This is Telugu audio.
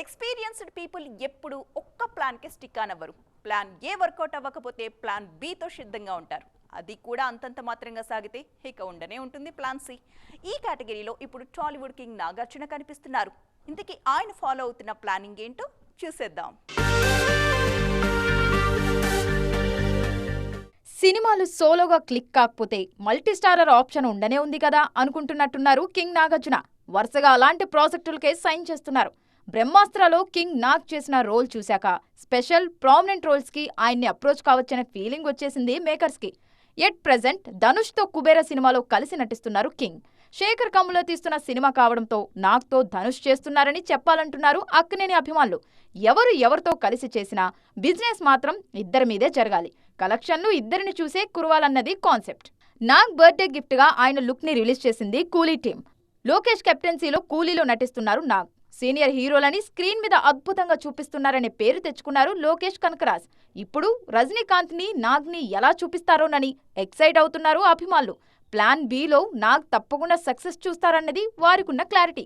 ఎక్స్పీరియన్స్డ్ పీపుల్ ఎప్పుడు ఒక్క ప్లాన్కి స్టిక్ అనవ్వరు. ప్లాన్ ఏ వర్కౌట్ అవ్వకపోతే ప్లాన్ బితో సిద్ధంగా ఉంటారు. అది కూడా అంతంత మాత్రంగా సాగితే ఇక ఉండనే ఉంటుంది ప్లాన్ సి ఈ కేటగిరీలో ఇప్పుడు టాలీవుడ్ కింగ్ నాగార్జున కనిపిస్తున్నారు. ఇంతకీ ఆయన ఫాలో అవుతున్న ప్లానింగ్ ఏంటో చూసేద్దాం. సినిమాలు సోలోగా క్లిక్ కాకపోతే మల్టీ స్టారర్ ఆప్షన్ ఉండనే ఉంది కదా అనుకుంటున్నట్టున్నారు కింగ్ నాగార్జున. వరుసగా అలాంటి ప్రాజెక్టులకే సైన్ చేస్తున్నారు. బ్రహ్మాస్త్రలో కింగ్ నాగ్ చేసిన రోల్ చూశాక స్పెషల్ ప్రామినెంట్ రోల్స్కి ఆయన్ని అప్రోచ్ కావచ్చనే ఫీలింగ్ వచ్చేసింది మేకర్స్కి. ఎట్ ప్రెజెంట్ ధనుష్తో కుబేర సినిమాలో కలిసి నటిస్తున్నారు కింగ్. శేఖర్ కమ్ములో తీస్తున్న సినిమా కావడంతో నాగ్తో ధనుష్ చేస్తున్నారని చెప్పాలంటున్నారు అక్కినేని అభిమానులు. ఎవరు ఎవరితో కలిసి చేసినా బిజినెస్ మాత్రం ఇద్దరి మీదే జరగాలి. కలెక్షన్లు ఇద్దరిని చూసే కురవాలన్నది కాన్సెప్ట్. నాగ్ బర్త్డే గిఫ్ట్గా ఆయన లుక్ని రిలీజ్ చేసింది కూలీ టీం లోకేష్ కెప్టెన్సీలో కూలీలో నటిస్తున్నారు నాగ్. సీనియర్ హీరోలని స్క్రీన్ మీద అద్భుతంగా చూపిస్తున్నారనే పేరు తెచ్చుకున్నారు లోకేష్ కనకరాజ్. ఇప్పుడు రజనీకాంత్ని నాగ్ని ఎలా చూపిస్తారోనని ఎక్సైట్ అవుతున్నారు అభిమానులు. ప్లాన్ బిలో నాగ్ తప్పకుండా సక్సెస్ చూస్తారన్నది వారికున్న క్లారిటీ.